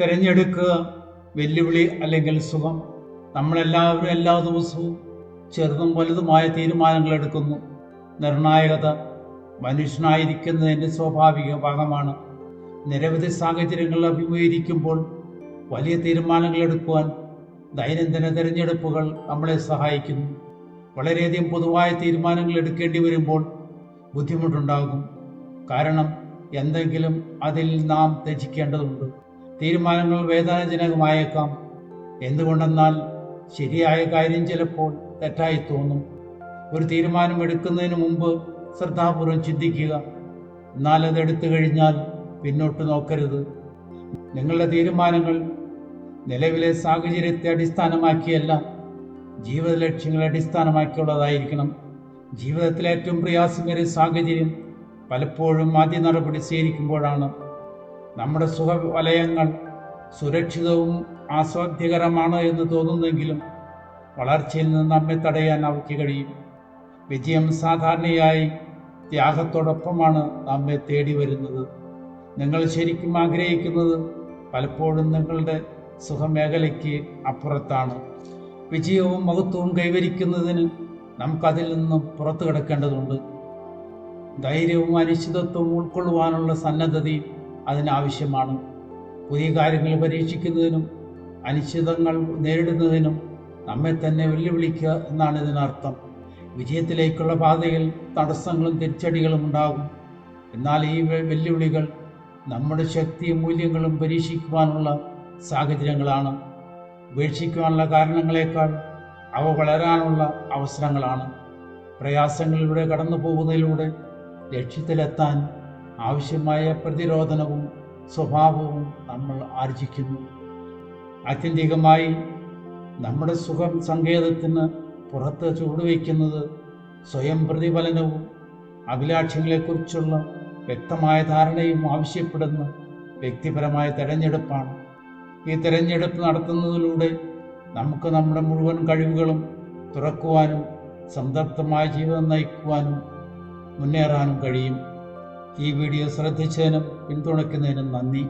തിരഞ്ഞെടുക്കുക. വെല്ലുവിളി അല്ലെങ്കിൽ സുഖം. നമ്മളെല്ലാവരും എല്ലാ ദിവസവും ചെറുതും വലുതുമായ തീരുമാനങ്ങൾ എടുക്കുന്നു. നിർണായകത മനുഷ്യനായിരിക്കുന്നതിന്റെ സ്വാഭാവിക ഭാഗമാണ്. നിരവധി സാഹചര്യങ്ങൾ അഭിമുഖീകരിക്കുമ്പോൾ വലിയ തീരുമാനങ്ങൾ എടുക്കുവാൻ ദൈനംദിന തിരഞ്ഞെടുപ്പുകൾ നമ്മളെ സഹായിക്കുന്നു. വളരെയധികം പൊതുവായ തീരുമാനങ്ങൾ എടുക്കേണ്ടി വരുമ്പോൾ ബുദ്ധിമുട്ടുണ്ടാകും. കാരണം എന്തെങ്കിലും അതിൽ നാം ത്യജിക്കേണ്ടതുണ്ട്. തീരുമാനങ്ങൾ വേദനാജനകമായേക്കാം എന്തുകൊണ്ടെന്നാൽ ശരിയായ കാര്യം ചിലപ്പോൾ തെറ്റായി തോന്നും. ഒരു തീരുമാനം എടുക്കുന്നതിന് മുമ്പ് ശ്രദ്ധാപൂർവം ചിന്തിക്കുക. എന്നാൽ അത് എടുത്തു കഴിഞ്ഞാൽ പിന്നോട്ട് നോക്കരുത്. നിങ്ങളുടെ തീരുമാനങ്ങൾ നിലവിലെ സാഹചര്യത്തെ അടിസ്ഥാനമാക്കിയല്ല ജീവിത ലക്ഷ്യങ്ങളെ അടിസ്ഥാനമാക്കിയുള്ളതായിരിക്കണം. ജീവിതത്തിലെ ഏറ്റവും പ്രയാസമേറിയ സാഹചര്യം പലപ്പോഴും ആദ്യ നടപടി സ്വീകരിക്കുമ്പോഴാണ്. നമ്മുടെ സുഖവലയങ്ങൾ സുരക്ഷിതവും ആസ്വാദ്യകരമാണ് എന്ന് തോന്നുന്നെങ്കിലും വളർച്ചയിൽ നിന്ന് നമ്മെ തടയാൻ അവയ്ക്ക് കഴിയും. വിജയം സാധാരണയായി ത്യാഗത്തോടൊപ്പമാണ് നമ്മെ തേടി വരുന്നത്. നിങ്ങൾ ശരിക്കും ആഗ്രഹിക്കുന്നത് പലപ്പോഴും നിങ്ങളുടെ സുഖമേഖലയ്ക്ക് അപ്പുറത്താണ്. വിജയവും മഹത്വവും കൈവരിക്കുന്നതിന് നമുക്കതിൽ നിന്നും പുറത്തു കിടക്കേണ്ടതുണ്ട് ധൈര്യവും അനിശ്ചിതത്വവും ഉൾക്കൊള്ളുവാനുള്ള സന്നദ്ധതയും അതിനാവശ്യമാണ്. പുതിയ കാര്യങ്ങൾ പരീക്ഷിക്കുന്നതിനും അനിശ്ചിതങ്ങൾ നേരിടുന്നതിനും നമ്മെ തന്നെ വെല്ലുവിളിക്കുക എന്നാണ് ഇതിനർത്ഥം. വിജയത്തിലേക്കുള്ള പാതയിൽ തടസ്സങ്ങളും തിരിച്ചടികളും ഉണ്ടാകും. എന്നാൽ ഈ വെല്ലുവിളികൾ നമ്മുടെ ശക്തിയും മൂല്യങ്ങളും പരീക്ഷിക്കുവാനുള്ള സാഹചര്യങ്ങളാണ്. ഉപേക്ഷിക്കുവാനുള്ള കാരണങ്ങളെക്കാൾ അവ വളരാനുള്ള അവസരങ്ങളാണ്. പ്രയാസങ്ങളിലൂടെ കടന്നു പോകുന്നതിലൂടെ ലക്ഷ്യത്തിലെത്താൻ ആവശ്യമായ പ്രതിരോധനവും സ്വഭാവവും നമ്മൾ ആർജിക്കുന്നു. ആത്യന്തികമായി നമ്മുടെ സുഖം സങ്കേതത്തിന് പുറത്ത് ചുവടുവയ്ക്കുന്നത് സ്വയം പ്രതിഫലനവും അഭിലാഷങ്ങളെക്കുറിച്ചുള്ള വ്യക്തമായ ധാരണയും ആവശ്യപ്പെടുന്ന വ്യക്തിപരമായ തെരഞ്ഞെടുപ്പാണ്. ഈ തെരഞ്ഞെടുപ്പ് നടത്തുന്നതിലൂടെ നമുക്ക് നമ്മുടെ മുഴുവൻ കഴിവുകളും തുറക്കുവാനും സംതൃപ്തമായ ജീവിതം നയിക്കുവാനും മുന്നേറാനും കഴിയും. ഈ വീഡിയോ ശ്രദ്ധിച്ചതിനും പിന്തുണയ്ക്കുന്നതിനും നന്ദി.